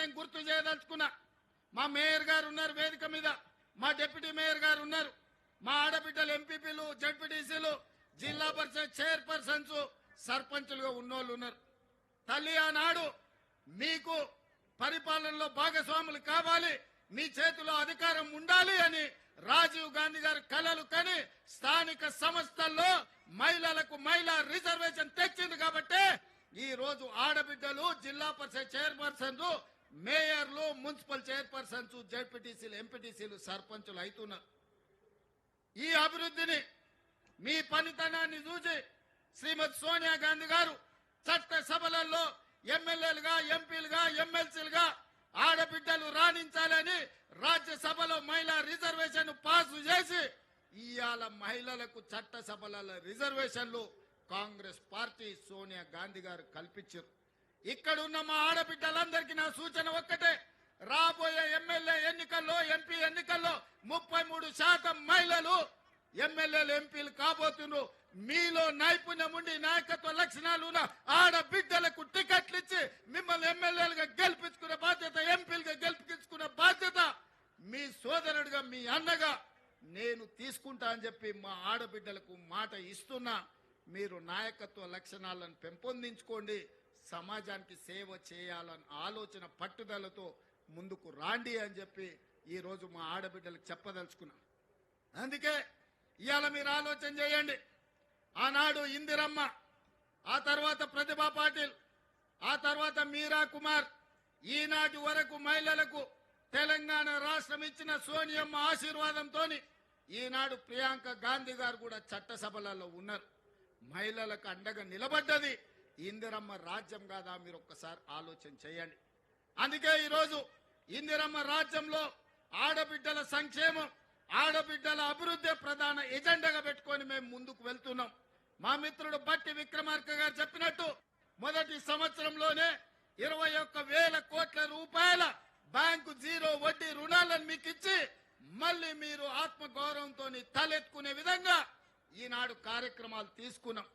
నేను గుర్తు చేయదలుచుకున్నా. మా మేయర్ గారు ఉన్నారు వేదిక మీద. మా డిప్యూటీ మేయర్ గారు ఉన్నారు. మా ఆడబిడ్డలు ఎంపీపీలు జడ్పీటీసీలు జిల్లా పరిషత్ చైర్పర్సన్స్ సర్పంచులుగా ఉన్నోళ్ళు ఉన్నారు. తల్లి ఆనాడు మీకు పరిపాలనలో భాగస్వాములు కావాలి మీ చేతిలో అధికారం ఉండాలి అని రాజీవ్ గాంధీ గారి కలలు కని స్థానిక సంస్థల్లో మహిళలకు మహిళా రిజర్వేషన్ తెచ్చింది కాబట్టి ఈ రోజు ఆడబిడ్డలు జిల్లా పరిషత్ చైర్పర్సన్ మేయర్లు మున్సిపల్ చైర్పర్సన్స్ జడ్పీటీసీలు ఎంపీటీసీలు సర్పంచులు అవుతున్నారు ఈ అభివృద్ధిని మీ పనితనాన్ని చూసి శ్రీమతి సోనియా గాంధీ గారు చట్ట సభలలో ఎమ్మెల్యేలుగా ఎంపీలుగా ఎమ్మెల్సీలుగా ఆడబిడ్డలు రాణించాలని రాజ్యసభలో మహిళా రిజర్వేషన్ పాస్ చేసి ఇవాళ మహిళలకు చట్ట సభలలో రిజర్వేషన్లు కాంగ్రెస్ పార్టీ సోనియా గాంధీ గారు కల్పించారు. ఇక్కడ ఉన్న మా ఆడబిడ్డలందరికీ నా సూచన ఒక్కటే. రాబోయే ఎమ్మెల్యే ఎన్నికల్లో ఎంపీ ఎన్నికల్లో ముప్పై మూడు శాతం మహిళలు ఎమ్మెల్యేలు ఎంపీలు కాబోతున్నారు మీలో నైపుణ్యం ఉండి నాయకత్వ లక్షణాలు ఉన్న ఆడబిడ్డలకు టికెట్లు ఇచ్చి మిమ్మల్ని ఎమ్మెల్యేలుగా గెలిపించుకునే బాధ్యత ఎంపీలుగా గెలిపించుకునే బాధ్యత మీ సోదరుడిగా మీ అన్నగా నేను తీసుకుంటా అని చెప్పి మా ఆడబిడ్డలకు మాట ఇస్తున్నా. మీరు నాయకత్వ లక్షణాలను పెంపొందించుకోండి. సమాజానికి సేవ చేయాలని ఆలోచన పట్టుదలతో ముందుకు రాండి అని చెప్పి ఈ రోజు మా ఆడబిడ్డలకు చెప్పదలుచుకున్నా. అందుకే ఇవాళ మీరు ఆలోచన చేయండి. ఆనాడు ఇందిరమ్మ ఆ తర్వాత ప్రతిభా పాటిల్ ఆ తర్వాత మీరా కుమార్ ఈనాటి వరకు మహిళలకు తెలంగాణ రాష్ట్రం ఇచ్చిన సోనియమ్మ ఆశీర్వాదంతో ఈనాడు ప్రియాంక గాంధీ గారు కూడా చట్టసభలలో ఉన్నారు. మహిళలకు అండగా నిలబడ్డది. ఇందిరమ్మ రాజ్యం కాదా? మీరు ఒక్కసారి ఆలోచన చేయండి. అందుకే ఈరోజు ఇందిరమ్మ రాజ్యంలో ఆడబిడ్డల సంక్షేమం ఆడబిడ్డల అభివృద్ధి ప్రధాన ఎజెండాగా పెట్టుకొని మేము ముందుకు వెళ్తున్నాం. మా మిత్రుడు బట్టి విక్రమార్క గారు చెప్పినట్టు మొదటి సంవత్సరంలోనే ఇరవై ఒక్క వేల కోట్ల రూపాయల బ్యాంకు జీరో వడ్డీ రుణాలను మీకు ఇచ్చి మళ్ళీ మీరు ఆత్మగౌరవంతో తలెత్తుకునే విధంగా ఈనాడు కార్యక్రమాలు తీసుకున్నాం.